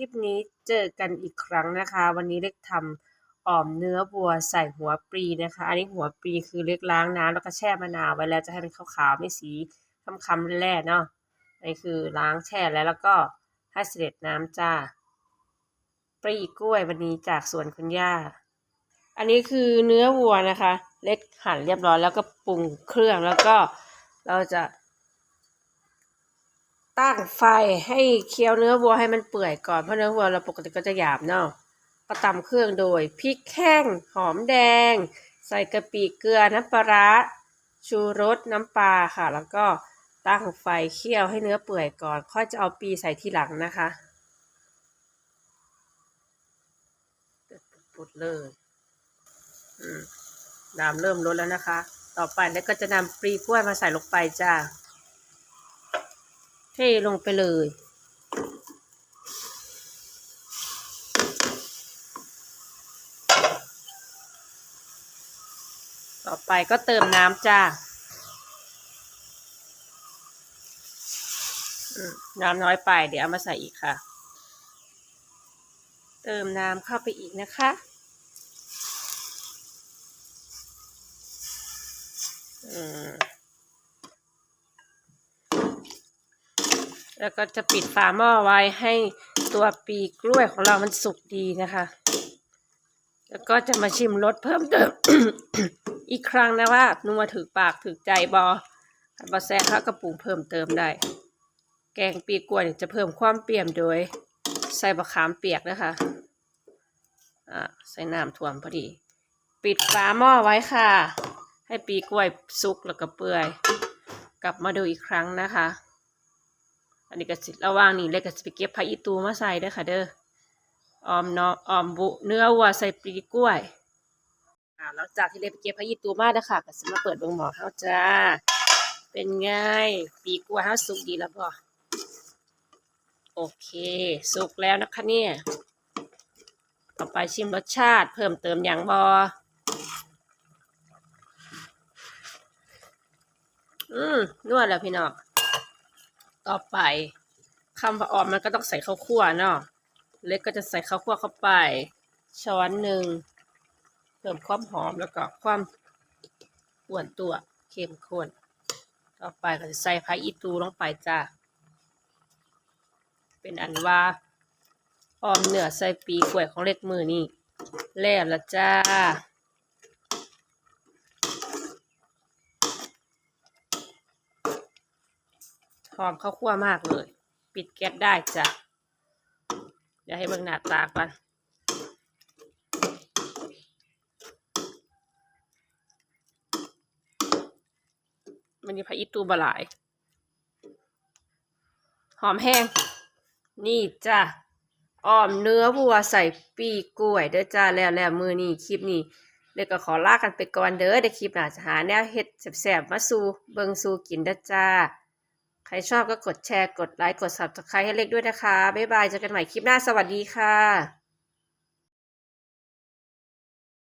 ลิปนี้เจอกันอีกครั้งนะคะ วันนี้เล็กทำอ่อมเนื้อวัวใส่หัวปลีนะคะ อันนี้หัวปลีคือเล็กล้างน้ำแล้วก็แช่มะนาวไว้แล้วจะให้มันขาวๆไม่สีคำๆแร่ๆเนาะอันนี้คือล้างแช่แล้วแล้วก็ให้เสด็จน้ำจ้าปลีกล้วยวันนี้จากสวนคุณย่า อันนี้คือเนื้อวัวนะคะ เล็กหั่นเรียบร้อยแล้วก็ปรุงเครื่องแล้วก็เราจะ ตั้งไฟให้เคี่ยวเนื้อวัวให้มันเปื่อยก่อนเพราะเนื้อวัวเราปกติก็จะหยาบเนาะก็ตำเครื่องโดยพริกแห้งหอมแดง ใส่กะปิเกลือน้ำปลาร้าชูรสน้ำปลาค่ะ แล้วก็ตั้งไฟเคี่ยวให้เนื้อเปื่อยก่อน ค่อยจะเอาปีใส่ทีหลังนะคะปุดเลยน้ำเริ่มลดแล้วนะคะ ต่อไปแล้วก็จะนำปลีกล้วยมาใส่ลงไปจ้า เทลงไปเลย ต่อไปก็เติมน้ำจ้า น้ำน้อยไป เดี๋ยวเอามาใส่อีกค่ะ เติมน้ำเข้าไปอีกนะคะอืม แล้วก็จะปิดฝาหม้อไว้ให้ตัวปีกล้วยของเรามันสุกดีนะคะ แล้วก็จะมาชิมรสเพิ่มเติมอีกครั้งนะว่านัวถึกปากถึกใจบอบอแซ่บเขาก็ปรุงเพิ่มเติมได้ แกงปีกล้วยเนี่ยจะเพิ่มความเปรี้ยมโดย ใส่บะขามเปียกนะคะอ่าใส่น้ำท่วมพอดี ปิดฝาหม้อไว้ค่ะ ให้ปีกล้วยสุกแล้วก็เปื่อย กลับมาดูอีกครั้งนะคะ อันนี้ก็สิระว่างนี้เลยก็จะไปเก็บผักอีตูมาใส่เด้ค่ะเด้อออมเนาะออมบุเนื้อวัวใส่ปลีกล้วยอ่าหลังจากที่เลยไปเก็บผักอีตูมาเด้อค่ะก็สิมาเปิดเบิ่งหมอเฮาจ้า เป็นไงปีกล้วยเฮาสุกดีแล้วบ่โอเคสุกแล้วนะคะเนี่ยต่อไปชิมรสชาติเพิ่มเติมอย่างบ่อืมนวดแล้วพี่น้อง ต่อไปคำว่าออมมันก็ต้องใส่ข้าวคั่วเนาะเล็กก็จะใส่ข้าวคั่วเข้าไป ช้อนหนึ่งเพิ่มความหอมแล้วก็ความอ้วนตัวเข้มข้น ต่อไปก็จะใส่ผักอีตูลงไปจ้าเป็นอันว่าออมเนื้อใส่ปีกล้วยของเล็กมือนี่แล้วละจ้า หอมข้าวคั่วมากเลย ปิดแก๊สได้จ้ะเดี๋ยวให้เบิ่งหน้าตาก่อนมันมีผักอีตูบหลาย หอมแห้ง นี่จ้ะอ้อมเนื้อวัวใส่ปีกกล้วยเด้อจ้าแล้วแล้วมือนี่คลิปนี้เดี๋ยวก็ขอลากันไปก่อนเด้อเดี๋ยวคลิปหน้าจะหาแนวเฮ็ดแซ่บๆมาสู่เบิ่งสู่กินเด้อจ้า ใครชอบก็กดแชร์ กดไลค์ กด subscribe ให้เล็กด้วยนะคะ บ๊ายบาย เจอกันใหม่คลิปหน้า สวัสดีค่ะ